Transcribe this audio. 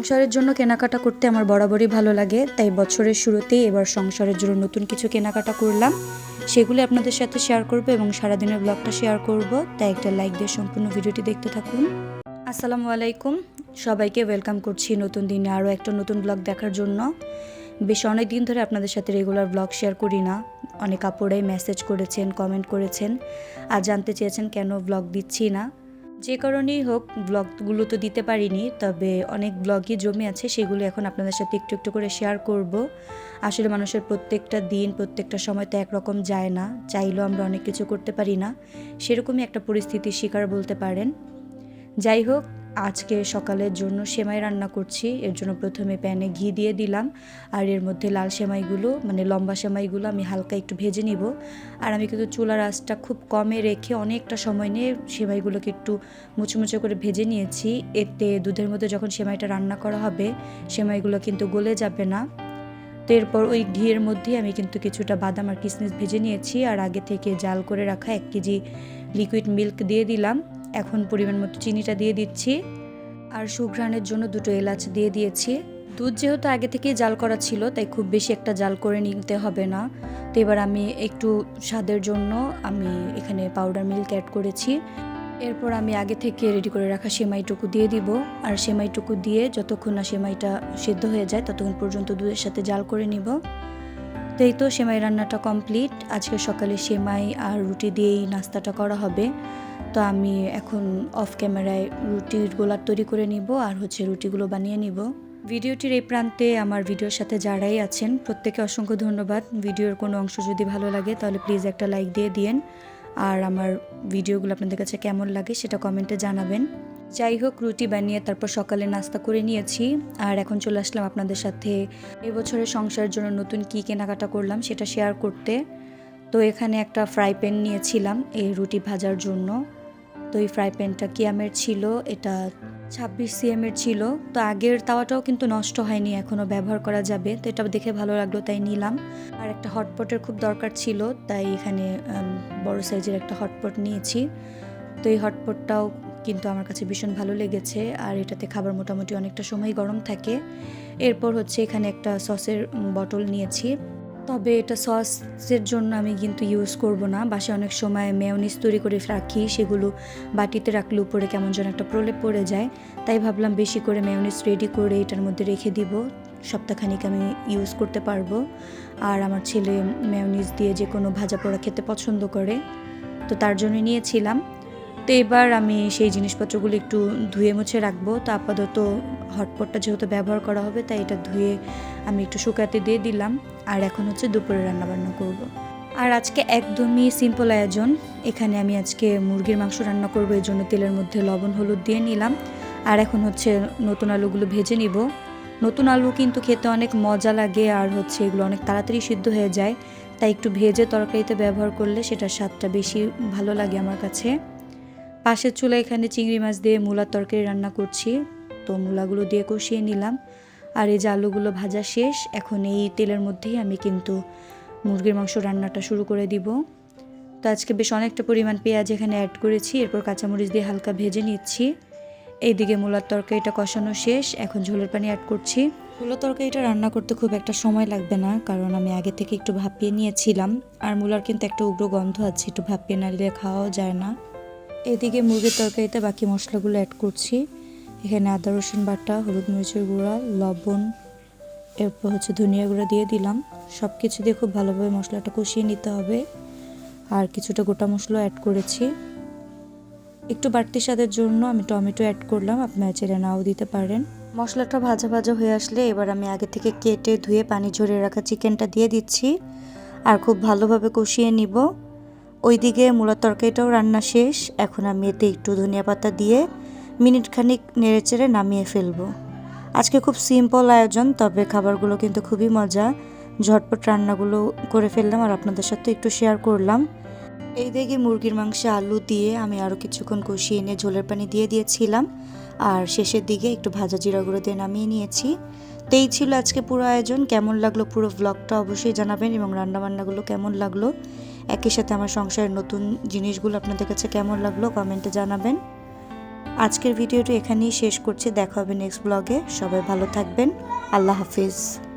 সংসারের জন্য কেনাকাটা করতে আমার বরাবরই ভালো লাগে, তাই বছরের শুরুতেই এবার সংসারের জন্য নতুন কিছু কেনাকাটা করলাম। সেগুলি আপনাদের সাথে শেয়ার করব এবং সারাদিনের ব্লগটা শেয়ার করব, তাই একটা লাইক দিয়ে সম্পূর্ণ ভিডিওটি দেখতে থাকুন। আসসালামু আলাইকুম। সবাইকে ওয়েলকাম করছি নতুন দিনে আরও একটা নতুন ব্লগ দেখার জন্য। বেশ অনেক দিন ধরে আপনাদের সাথে রেগুলার ব্লগ শেয়ার করি না। অনেক আপুরাই মেসেজ করেছেন কমেন্ট করেছেন, আর জানতে চেয়েছেন কেন ব্লগ দিচ্ছি না। যে কারণেই হোক ব্লগগুলো তো দিতে পারিনি, তবে অনেক ব্লগই জমে আছে, সেগুলো এখন আপনাদের সাথে একটু একটু করে শেয়ার করব। আসলে মানুষের প্রত্যেকটা দিন, প্রত্যেকটা সময় তো একরকম যায় না, চাইলেও আমরা অনেক কিছু করতে পারি না। সেরকমই একটা পরিস্থিতির শিকার বলতে পারেন। যাই হোক আজকে সকালের জন্য সেমাই রান্না করছি। এর জন্য প্রথমে প্যানে ঘি দিয়ে দিলাম। আর এর মধ্যে লাল সেমাইগুলো মানে লম্বা সেমাইগুলো আমি হালকা একটু ভেজে নিব। আর আমি কিন্তু চুলার আঁচটা খুব কমে রেখে অনেকটা সময় নিয়ে সেমাইগুলোকে একটু মুচমুচে করে ভেজে নিয়েছি। এতে দুধের মধ্যে যখন সেমাইটা রান্না করা হবে, সেমাইগুলো কিন্তু গলে যাবে না। তো এরপর ওই ঘিয়ের মধ্যেই আমি কিন্তু কিছুটা বাদাম আর কিসমিস ভেজে নিয়েছি। আর আগে থেকে জাল করে রাখা এক কেজি লিকুইড মিল্ক দিয়ে দিলাম। এখন পরিমাণ মতো চিনিটা দিয়ে দিচ্ছি। আর সুঘ্রাণের জন্য দুটো এলাচ দিয়ে দিয়েছি। দুধ যেহেতু আগে থেকেই জাল করা ছিল, তাই খুব বেশি একটা জাল করে নিতে হবে না। তো এবার আমি একটু স্বাদের জন্য আমি এখানে পাউডার মিল্ক অ্যাড করেছি। এরপর আমি আগে থেকে রেডি করে রাখা সেমাইটুকু দিয়ে দিব। আর সেমাইটুকু দিয়ে যতক্ষণ না সেমাইটা সেদ্ধ হয়ে যায়, ততক্ষণ পর্যন্ত দুধের সাথে জাল করে নিব। তো এই তো সেমাই রান্নাটা কমপ্লিট আজকে সকালে সেমাই আর রুটি দিয়েই নাস্তাটা করা হবে। তো আমি এখন অফ ক্যামেরায় রুটির গোলার তৈরি করে নিব আর হচ্ছে রুটিগুলো বানিয়ে নিব। ভিডিওটির এই প্রান্তে আমার ভিডিওর সাথে যারাই আছেন, প্রত্যেকে অসংখ্য ধন্যবাদ। ভিডিওর কোনো অংশ যদি ভালো লাগে তাহলে প্লিজ একটা লাইক দিয়ে দিয়েন। আর আমার ভিডিওগুলো আপনাদের কাছে কেমন লাগে সেটা কমেন্টে জানাবেন। যাই হোক, রুটি বানিয়ে তারপর সকালে নাস্তা করে নিয়েছি। আর এখন চলে আসলাম আপনাদের সাথে এবছরের সংসারের জন্য নতুন কী কেনাকাটা করলাম সেটা শেয়ার করতে। তো এখানে একটা ফ্রাই প্যান নিয়েছিলাম এই রুটি ভাজার জন্য। তো এই ফ্রাই প্যানটা কিয়ামের ছিল, এটা ছাব্বিশ সিএমের ছিল। তো আগের তাওয়াটাও কিন্তু নষ্ট হয়নি এখনও ব্যবহার করা যাবে। তো এটা দেখে ভালো লাগল, তাই নিলাম। আর একটা হটপটের খুব দরকার ছিল, তাই এখানে বড় সাইজের একটা হটপট নিয়েছি। তো এই হটপটটাও কিন্তু আমার কাছে ভীষণ ভালো লেগেছে, আর এটাতে খাবার মোটামুটি অনেকটা সময় গরম থাকে। এরপর হচ্ছে এখানে একটা সসের বটল নিয়েছি। তবে এটা সসের জন্য আমি কিন্তু ইউজ করব না। বাসায় অনেক সময় মেয়নিজ তৈরি করে রাখি, সেগুলো বাটিতে রাখলে উপরে কেমন যেন একটা প্রলেপ পড়ে যায়। তাই ভাবলাম বেশি করে মেয়নিজ রেডি করে এটার মধ্যে রেখে দিব। সপ্তাহখানিক আমি ইউজ করতে পারব। আর আমার ছেলে মেয়নিজ দিয়ে যে কোনো ভাজা পোড়া খেতে পছন্দ করে। তো তার জন্য নিয়েছিলাম। তো এবার আমি সেই জিনিসপত্রগুলো একটু ধুয়ে মুছে রাখব। তো আপাতত হটপটটা যেহেতু ব্যবহার করা হবে, তাই এটা ধুয়ে আমি একটু শুকাতে দিয়ে দিলাম। আর এখন হচ্ছে দুপুরে রান্নাবান্না করব। আর আজকে একদমই সিম্পল আয়োজন। এখানে আমি আজকে মুরগির মাংস রান্না করব, এই জন্য তেলের মধ্যে লবণ, হলুদ দিয়ে নিলাম। আর এখন হচ্ছে নতুন আলুগুলো ভেজে নিব। নতুন আলু কিন্তু খেতে অনেক মজা লাগে, আর হচ্ছে এগুলো অনেক তাড়াতাড়ি সিদ্ধ হয়ে যায়। তাই একটু ভেজে তরকারিতে ব্যবহার করলে সেটার স্বাদটা বেশি ভালো লাগে আমার কাছে। পাশের চুলা এখানে চিংড়ি মাছ দিয়ে মূলার তরকারি রান্না করছি। তো মূলাগুলো দিয়ে কষিয়ে নিলাম। আর এই যে আলুগুলো ভাজা শেষ, এখন এই তেলের মধ্যেই আমি কিন্তু মুরগির মাংস রান্নাটা শুরু করে দিব। তো আজকে বেশ অনেকটা পরিমাণ পেঁয়াজ এখানে অ্যাড করেছি, এরপর কাঁচামরিচ দিয়ে হালকা ভেজে নিচ্ছি। এইদিকে মূলার তরকারিটা কষানো শেষ, এখন ঝোলের পানি অ্যাড করছি। মূলার তরকারিটা রান্না করতে খুব একটা সময় লাগবে না, কারণ আমি আগে থেকে একটু ভাপিয়ে নিয়েছিলাম। আর মূলার কিন্তু একটা উগ্র গন্ধ আছে, একটু ভাপিয়ে না দিলে খাওয়াও যায় না। এদিকে মুরগির তরকারিতে বাকি মশলাগুলো অ্যাড করছি। এখানে আদা, রসুন বাটা, হলুদ মরিচের গুঁড়া, লবণ, এরপর হচ্ছে ধনিয়া গুঁড়া দিয়ে দিলাম। সব কিছু দিয়ে খুব ভালোভাবে মশলাটা কষিয়ে নিতে হবে। আর কিছুটা গোটা মশলা অ্যাড করেছি। একটু বাড়তি স্বাদের জন্য আমি টমেটো অ্যাড করলাম, আপনারা চেলে নাও দিতে পারেন। মশলাটা ভাজা ভাজা হয়ে আসলে এবার আমি আগে থেকে কেটে ধুয়ে পানি ঝরিয়ে রাখা চিকেনটা দিয়ে দিচ্ছি। আর খুব ভালোভাবে কষিয়ে নিব। ওইদিকে মূলার তরকারিটাও রান্না শেষ। এখন আমি এতে একটু ধনিয়া পাতা দিয়ে মিনিট খানিক নেড়েচেড়ে নামিয়ে ফেলব। আজকে খুব সিম্পল আয়োজন, তবে খাবারগুলো কিন্তু খুবই মজা। ঝটপট রান্নাগুলো করে ফেললাম আর আপনাদের সাথে একটু শেয়ার করলাম। এই দিকে মুরগির মাংসে আলু দিয়ে আমি আরও কিছুক্ষণ কষিয়ে এনে ঝোলের পানি দিয়ে দিয়েছিলাম। আর শেষের দিকে একটু ভাজা জিরা গুঁড়ো দিয়ে নামিয়ে নিয়েছি। তো এই ছিল আজকে পুরো আয়োজন। কেমন লাগল পুরো ব্লগটা অবশ্যই জানাবেন এবং রান্নাবান্নাগুলো কেমন লাগল একই সাথে আমার সংসারের নতুন জিনিসগুলো আপনাদের কাছে কেমন লাগল কমেন্টে জানাবেন। আজকের ভিডিওটি এখানেই শেষ করছি। দেখা হবে নেক্সট ব্লগে সবাই ভালো থাকবেন। আল্লাহ হাফিজ।